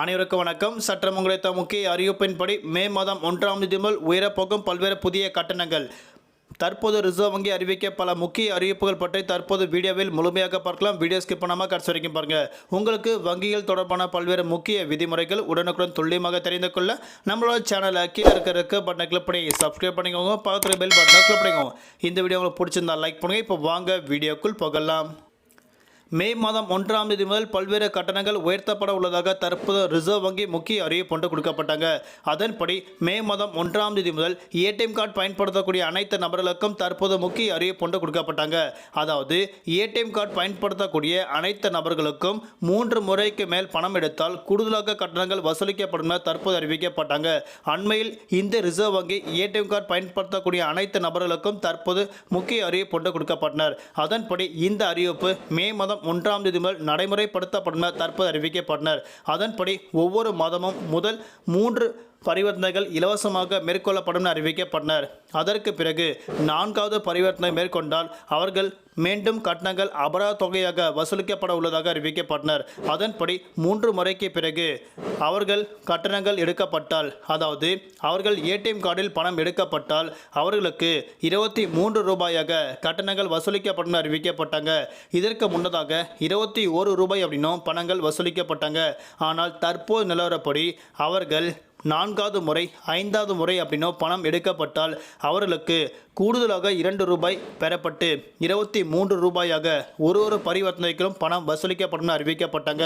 அனைவருக்கும் வணக்கம். சற்றம் உங்களுடைய முக்கிய அறிவிப்பின்படி மே மாதம் ஒன்றாம் தேதி முதல் உயரப்போகும் பல்வேறு புதிய கட்டணங்கள். தற்போது ரிசர்வ் வங்கி அறிவிக்க பல முக்கிய அறிவிப்புகள் பற்றி தற்போது வீடியோவில் முழுமையாக பார்க்கலாம். வீடியோ ஸ்கிப் பண்ணாமல் கடைசி வரைக்கும் பாருங்கள் உங்களுக்கு வங்கிகள் தொடர்பான பல்வேறு முக்கிய விதிமுறைகள் உடனுக்குடன் துல்லியமாக தெரிந்து கொள்ள நம்மளோட சேனலை கீழே இருக்கிற இருக்க பட்டனை கிளிக் பண்ணி சப்ஸ்கிரைப் பண்ணிக்கோங்க. பக்கத்தில் பெல் பட்டனை கிளிக் பண்ணிக்கோங்க. இந்த வீடியோ உங்களுக்கு பிடிச்சிருந்தா லைக் பண்ணுங்கள் இப்போ வாங்க வீடியோக்குள் போகலாம். மே மாதம் ஒன்றாம் தேதி முதல் பல்வேறு கட்டணங்கள் உயர்த்தப்பட உள்ளதாக தற்போது ரிசர்வ் வங்கி முக்கிய அறிவிப்பு ஒன்று கொடுக்கப்பட்டாங்க. அதன்படி மே மாதம் ஒன்றாம் தேதி முதல் ஏடிஎம் கார்டு பயன்படுத்தக்கூடிய அனைத்து நபர்களுக்கும் தற்போது முக்கிய அறிவிப்பு ஒன்று கொடுக்கப்பட்டாங்க. அதாவது ஏடிஎம் கார்டு பயன்படுத்தக்கூடிய அனைத்து நபர்களுக்கும் மூன்று முறைக்கு மேல் பணம் எடுத்தால் கூடுதலாக கட்டணங்கள் வசூலிக்கப்படும் என தற்போது அறிவிக்கப்பட்டாங்க. அண்மையில் இந்த ரிசர்வ் வங்கி ஏடிஎம் கார்டு பயன்படுத்தக்கூடிய அனைத்து நபர்களுக்கும் தற்போது முக்கிய அறிவிப்பு ஒன்று கொடுக்கப்பட்டனர். அதன்படி இந்த அறிவிப்பு மே மாதம் ஒன்றாம் தேதி முதல் நடைமுறைப்படுத்தப்படும் தற்போது அறிவிக்கப்பட்டனர். அதன்படி ஒவ்வொரு மாதமும் முதல் மூன்று பரிவர்த்தனைகள் இலவசமாக மேற்கொள்ளப்படும் என அறிவிக்கப்பட்டனர். அதற்கு பிறகு நான்காவது பரிவர்த்தனை மேற்கொண்டால் அவர்கள் மீண்டும் கட்டணங்கள் அபராத தொகையாக வசூலிக்கப்பட உள்ளதாக அறிவிக்கப்பட்டனர். அதன்படி மூன்று முறைக்கு பிறகு அவர்கள் கட்டணங்கள் எடுக்கப்பட்டால் அதாவது அவர்கள் ஏடிஎம் கார்டில் பணம் எடுக்கப்பட்டால் அவர்களுக்கு இருபத்தி மூன்று ரூபாயாக கட்டணங்கள் வசூலிக்கப்படும் அறிவிக்கப்பட்டாங்க. இதற்கு முன்னதாக இருபத்தி ஒரு ரூபாய் அப்படின்னும் பணங்கள் வசூலிக்கப்பட்டாங்க. ஆனால் தற்போது நிலவரப்படி அவர்கள் நான்காவது முறை ஐந்தாவது முறை அப்படின்னோ பணம் எடுக்கப்பட்டால் அவர்களுக்கு கூடுதலாக இரண்டு ரூபாய் பெறப்பட்டு இருபத்தி மூன்று ரூபாயாக ஒரு ஒரு பரிவர்த்தனைக்கும் பணம் வசூலிக்கப்படும் அறிவிக்கப்பட்டாங்க.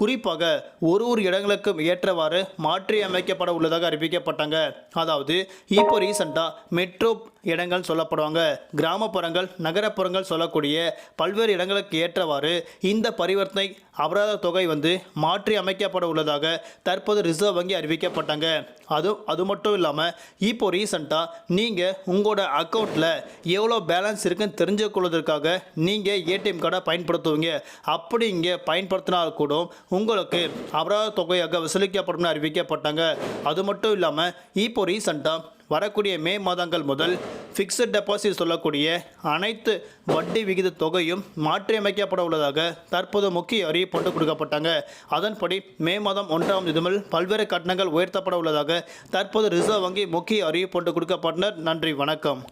குறிப்பாக ஒரு ஒரு இடங்களுக்கும் ஏற்றவாறு மாற்றி அமைக்கப்பட உள்ளதாக அறிவிக்கப்பட்டாங்க. அதாவது இப்போ ரீசெண்டாக மெட்ரோ இடங்கள் சொல்லப்படுவாங்க. கிராமப்புறங்கள் நகரப்புறங்கள் சொல்லக்கூடிய பல்வேறு இடங்களுக்கு ஏற்றவாறு இந்த பரிவர்த்தனை அபராத தொகை வந்து மாற்றி அமைக்கப்பட உள்ளதாக தற்போது ரிசர்வ் வங்கி அறிவிக்கப்பட்டாங்க. அது அது மட்டும் இல்லாமல் இப்போ ரீசெண்டாக நீங்கள் உங்களோட அக்கௌண்ட்டில் எவ்வளோ பேலன்ஸ் இருக்குன்னு தெரிஞ்சுக்கொள்வதற்காக நீங்கள் ஏடிஎம் கார்டை பயன்படுத்துவீங்க. அப்படி இங்கே பயன்படுத்தினால் கூட உங்களுக்கு அபராத தொகையாக வசூலிக்கப்படும் அறிவிக்கப்பட்டாங்க. அது மட்டும் இல்லாமல் இப்போ ரீசெண்டாக வரக்கூடிய மே மாதங்கள் முதல் ஃபிக்ஸட் டெபாசிட் சொல்லக்கூடிய அனைத்து வட்டி விகித தொகையும் மாற்றியமைக்கப்பட உள்ளதாக தற்போது முக்கிய அறிவிப்பு கொடுக்கப்பட்டாங்க. அதன்படி மே மாதம் ஒன்றாம் தேதி முதல் பல்வேறு கட்டணங்கள் உயர்த்தப்பட உள்ளதாக தற்போது ரிசர்வ் வங்கி முக்கிய அறிவிப்பு ஒன்று கொடுக்கப்பட்டனர். நன்றி வணக்கம்.